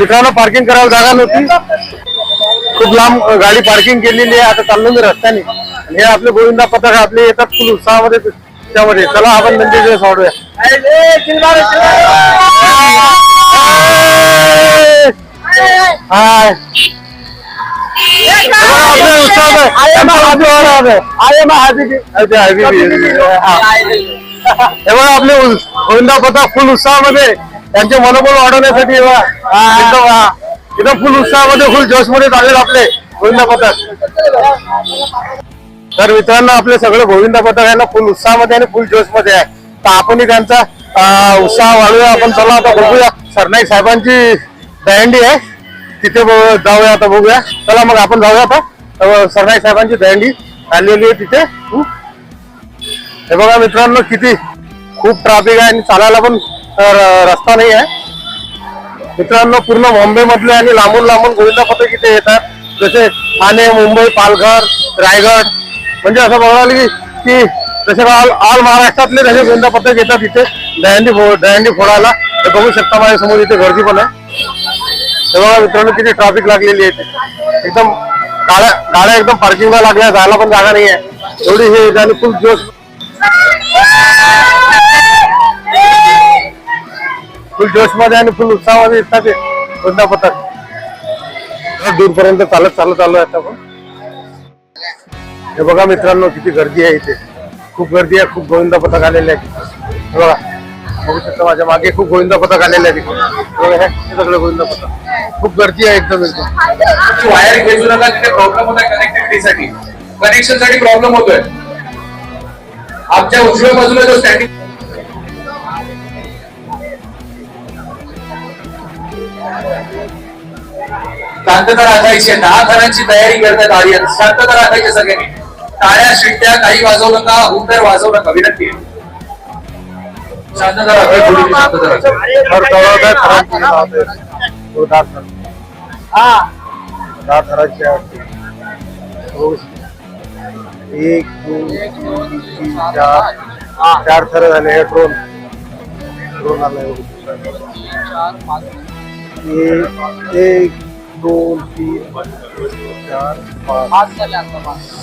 मित्रांनो पार्किंग करायला जागा नव्हती. खूप लांब गाडी पार्किंग केलेली आहे. आता चाललो मी रस्त्याने हे आपले गोविंदा पथक आपले येतात फुल उत्साहामध्ये त्यामध्ये. चला आपण दिवस वाढूया हाय. हे बघा आपले गोविंदा पथक फुल उत्साहामध्ये त्यांचे मनोबल वाढवण्यासाठी एकदम फुल उत्साहामध्ये फुल जोशमध्ये चाललेलं आपले गोविंदा पथक. तर मित्रांनो आपले सगळे गोविंदा पथक आहे ना फुल उत्साहामध्ये आणि फुल जोशमध्ये आहे. तर आपणही त्यांचा उत्साह वाढवूया. आपण चला आता बघूया. सरनाईक साहेबांची दहंडी आहे. तिथे जाऊया आता बघूया. चला मग आपण जाऊया आता. सरनाई साहेबांची दहंडी आलेली आहे तिथे. हे बघा मित्रांनो किती खूप ट्रॅफिक आहे आणि चालायला पण रस्ता नाही आहे. मित्रांनो पूर्ण मुंबई मधले आणि लांबून लांबून गोविंदा पथक इथे येतात. जसे ठाणे मुंबई पालघर रायगड. म्हणजे असं बघायला की की जसे ऑल ऑल महाराष्ट्रातले जसे गोविंदा पथक येतात इथे दहंडी फो दहंडी फोडायला. हे बघू शकता माझ्यासमोर इथे गर्दी पण आहे. हे बघा मित्रांनो किती ट्रॅफिक लागलेली आहे इथे. एकदम गाड्या गाड्या एकदम पार्किंगला लागल्या जायला पण जागा नाही आहे एवढी हे आणि फुल जोश. फुल जोशमध्ये आणि फुल उत्साहामध्ये येतात ते गोविंदा पथक दूरपर्यंत चालत चालत चालू आहे आता आपण. हे बघा मित्रांनो किती गर्दी आहे इथे. खूप गर्दी आहे खूप गोविंदा पथक आलेले आहे. बघा बघू शकता माझ्या मागे खूप गोविंदा पथक आलेले आहे तिथे बघा, हे सगळं गोविंदा पथक खूप गर्दी आहे एकदम एकदम. वायर घेऊ नका तिथे प्रॉब्लेम होता कनेक्टिव्हिटीसाठी कनेक्शनसाठी प्रॉब्लेम होतोय. आमच्या उजव्या बाजूला जो स्टँडिंग शांतता राखायची आहे. दहा थरांची तयारी करण्यात आली आहे शांतता राखायची सगळ्यांनी. टाळ्या शिट्ट्या काही वाजवू नका हुंदर वाजवू नका. विनंती आहे. शांतता राखायची शांतता राखायची और चौदा थरांची नाव आहे. तो दहा थर. दहा थरांची आहे. बघू शकता. एक दोन तीन चार चार थर झाले हे ड्रोन ड्रोन आलाय बघू शकता. एक एक दोन तीन चार पाच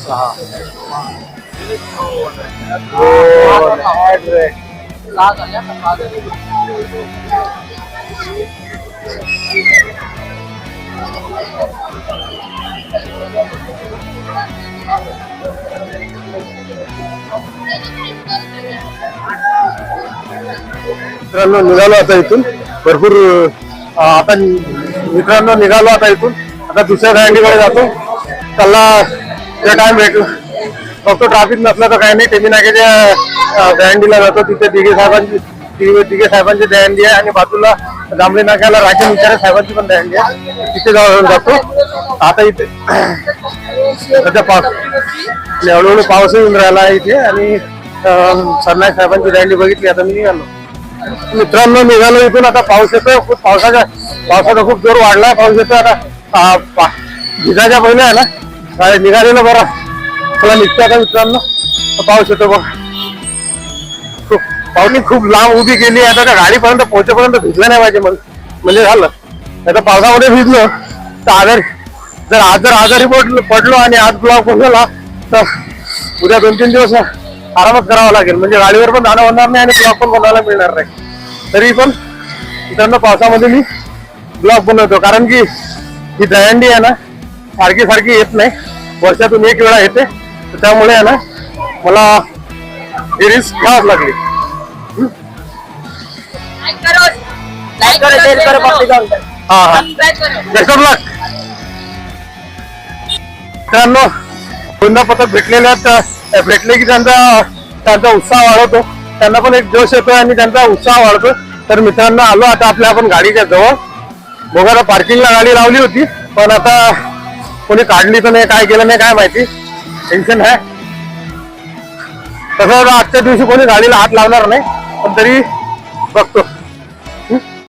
सहा दोन आठ रे. मित्रांनो निघालो आता इथून. भरपूर आता मित्रांनो निघालो आता इथून. आता दुसऱ्या दहंडीकडे जातो. त्याला जे टाइम भेटलं फक्त ट्रॅफिक नसलं तर काही नाही. टेमी नाक्याच्या अं, दहंडीला जातो. तिथे दिघे साहेबांची दिघे दिघे साहेबांची दहंडी आहे आणि बाजूला जांभळी नाक्याला राजन विचारे साहेबांची पण दहंडी आहे. तिथे जाऊन जातो. आता इथे सध्या पाऊस हळूहळू पाऊसही येऊन राहिला आहे इथे आणि सरनाईक साहेबांची दहंडी बघितली. आता मी निघालो. मित्रांनो निघालो इथून. आता पाऊस येतोय. खूप पावसाचा पावसाचा खूप जोर वाढला पाऊस येतोय आता. भिजाच्या पा- पहिले आहे ना? निघाले निघालेलं बरं? तुला निघतो आता मित्रांनो. पाऊस येतो बघ. खूप पावणी खूप लांब उभी केली आता त्या गाडीपर्यंत पोहोचेपर्यंत भिजलं नाही पाहिजे मग. म्हणजे झालं. आता पावसामध्ये भिजलं. तर आजारी जर आज जर आजारी पडलो पडलो आणि आज ब्लॉक बनवला तर उद्या दोन तीन दिवस आरामात करावा लागेल. म्हणजे गाडीवर पण जाणं होणार नाही आणि ब्लॉक पण बनवायला मिळणार नाही. तरी पण मित्रांनो पावसामध्ये मी ब्लॉक बनवतो. कारण की ही दयांडी आहे ना सारखी सारखी येत नाही. वर्षातून एक वेळा येते. तर त्यामुळे आहे ना मला ही रिस्क घ्यावंच लागली. हा हा। बेस्ट ऑफ लक मित्रांनो गोविंदा पथक भेटलेले आहेत भेटले की त्यांचा त्यांचा उत्साह वाढवतो. त्यांना पण एक जोश येतो आणि त्यांचा उत्साह वाढतो तर मित्रांनो आलो आता आपल्या आपण गाडीच्या जवळ. बघा पार्किंगला गाडी लावली होती पण आता कोणी काढली तर नाही काय केलं नाही काय माहिती. टेन्शन आहे. तसं आजच्या दिवशी कोणी गाडीला हात लावणार नाही पण तरी बघतो.